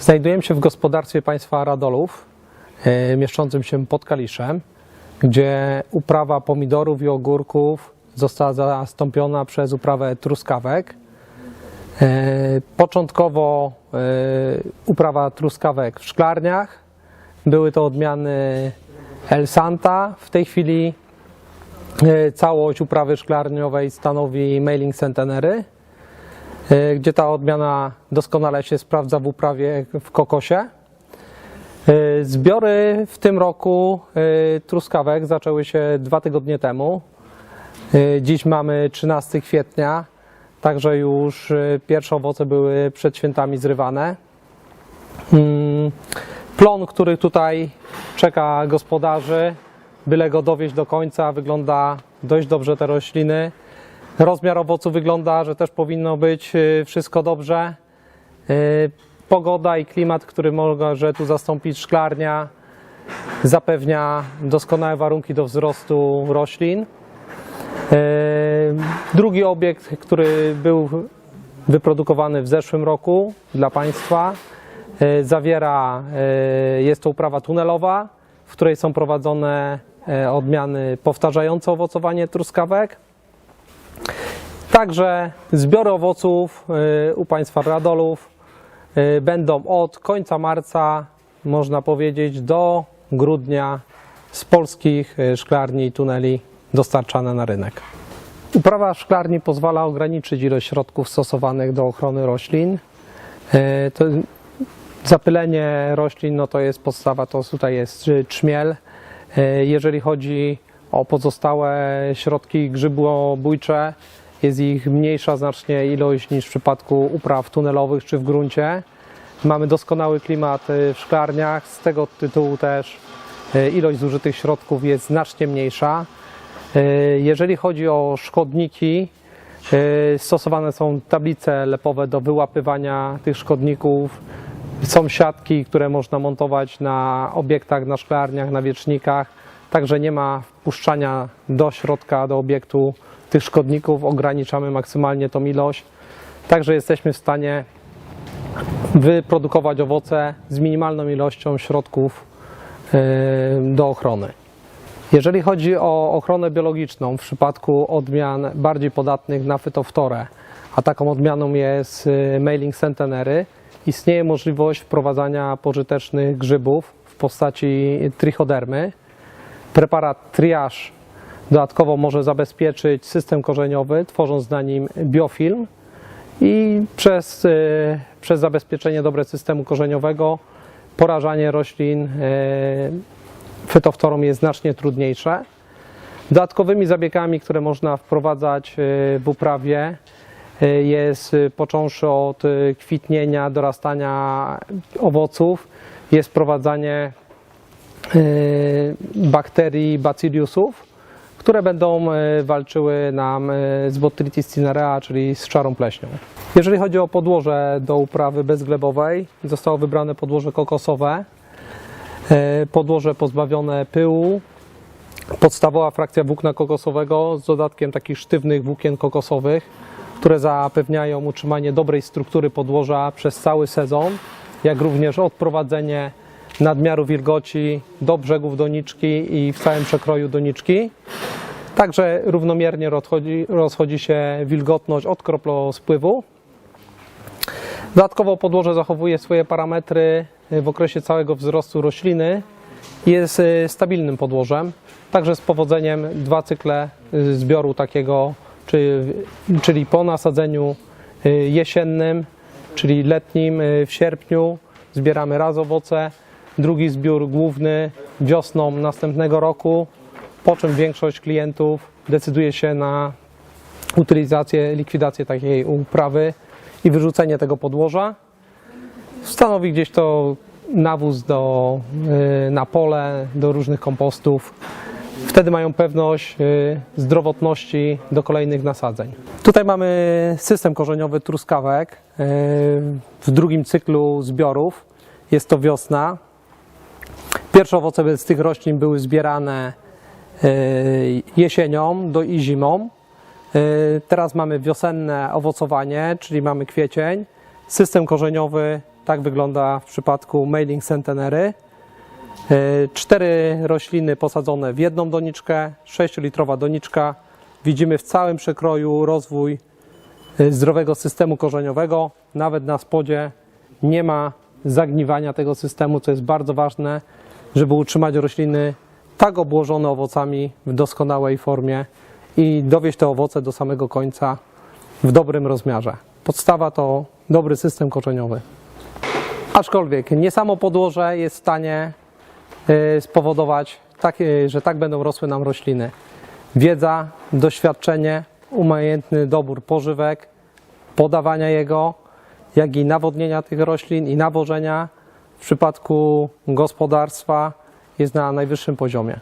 Znajdujemy się w gospodarstwie państwa Radolów, e, mieszczącym się pod Kaliszem, gdzie uprawa pomidorów i ogórków została zastąpiona przez uprawę truskawek. E, Początkowo e, uprawa truskawek w szklarniach, były to odmiany El Santa. W tej chwili całość uprawy szklarniowej stanowi Mailing Centenary, e, gdzie ta odmiana doskonale się sprawdza w uprawie w kokosie. E, Zbiory w tym roku e, truskawek zaczęły się dwa tygodnie temu. E, Dziś mamy 13 kwietnia, także już e, pierwsze owoce były przed świętami zrywane. Mm, Plon, który tutaj czeka gospodarzy, byle go dowieść do końca, wygląda dość dobrze te rośliny. Rozmiar owocu wygląda, że też powinno być y, wszystko dobrze. Y, Pogoda i klimat, który może tu zastąpić szklarnia, zapewnia doskonałe warunki do wzrostu roślin. Y, Drugi obiekt, który był wyprodukowany w zeszłym roku dla Państwa, zawiera, jest to uprawa tunelowa, w której są prowadzone odmiany powtarzające owocowanie truskawek. Także zbiory owoców y, u Państwa Radolów y, będą od końca marca, można powiedzieć, do grudnia z polskich y, szklarni i tuneli dostarczane na rynek. Uprawa szklarni pozwala ograniczyć ilość środków stosowanych do ochrony roślin. To zapylenie roślin no to jest podstawa, to tutaj jest trzmiel. Y, Jeżeli chodzi o pozostałe środki grzybobójcze, jest ich mniejsza znacznie ilość niż w przypadku upraw tunelowych czy w gruncie. Mamy doskonały klimat y, w szklarniach, z tego tytułu też y, ilość zużytych środków jest znacznie mniejsza. Y, Jeżeli chodzi o szkodniki, stosowane są tablice lepowe do wyłapywania tych szkodników. Są siatki, które można montować na obiektach, na szklarniach, na wiecznikach. Także nie ma wpuszczania do środka, do obiektu tych szkodników. Ograniczamy maksymalnie tą ilość. Także jesteśmy w stanie wyprodukować owoce z minimalną ilością środków y, do ochrony. Jeżeli chodzi o ochronę biologiczną w przypadku odmian bardziej podatnych na fytoftorę, a taką odmianą jest y, mailing centenary, istnieje możliwość wprowadzania pożytecznych grzybów w postaci trichodermy. Preparat triage dodatkowo może zabezpieczyć system korzeniowy, tworząc na nim biofilm i przez, y, przez zabezpieczenie dobre systemu korzeniowego porażanie roślin y, fytoftorą jest znacznie trudniejsze. Dodatkowymi zabiegami, które można wprowadzać y, w uprawie jest począwszy od kwitnienia, dorastania owoców, jest wprowadzanie bakterii bacilliusów, które będą y, walczyły nam y, z Botrytis cinerea, czyli z szarą pleśnią. Jeżeli chodzi o podłoże do uprawy bezglebowej, zostało wybrane podłoże kokosowe. E, Podłoże pozbawione pyłu, podstawowa frakcja włókna kokosowego z dodatkiem takich sztywnych włókien kokosowych, które zapewniają utrzymanie dobrej struktury podłoża przez cały sezon, jak również odprowadzenie nadmiaru wilgoci do brzegów doniczki i w całym przekroju doniczki. Także równomiernie rozchodzi, rozchodzi się wilgotność od kroplospływu. Dodatkowo podłoże zachowuje swoje parametry w okresie całego wzrostu rośliny i jest y, stabilnym podłożem. Także z powodzeniem dwa cykle y, zbioru takiego, czy, czyli po nasadzeniu y, jesiennym, czyli letnim w sierpniu zbieramy raz owoce, drugi zbiór główny wiosną następnego roku, po czym większość klientów decyduje się na utylizację, likwidację takiej uprawy i wyrzucenie tego podłoża. Stanowi gdzieś to nawóz do, y, na pole, do różnych kompostów. Wtedy mają pewność y, zdrowotności do kolejnych nasadzeń. Tutaj mamy system korzeniowy truskawek y, w drugim cyklu zbiorów. Jest to wiosna. Pierwsze owoce z tych roślin były zbierane y, jesienią do i zimą. Y, Teraz mamy wiosenne owocowanie, czyli mamy kwiecień. System korzeniowy Tak wygląda w przypadku mailing centenery. E, Cztery rośliny posadzone w jedną doniczkę, 6-litrowa doniczka. Widzimy w całym przekroju rozwój e, zdrowego systemu korzeniowego. Nawet na spodzie nie ma zagniwania tego systemu, co jest bardzo ważne, żeby utrzymać rośliny tak obłożone owocami w doskonałej formie i dowieść te owoce do samego końca w dobrym rozmiarze. Podstawa to dobry system korzeniowy. Aczkolwiek nie samo podłoże jest w stanie y, spowodować, że tak będą rosły nam rośliny. Wiedza, doświadczenie, umiejętny dobór pożywek, podawania jego, jak i nawodnienia tych roślin i nawożenia w przypadku gospodarstwa jest na najwyższym poziomie.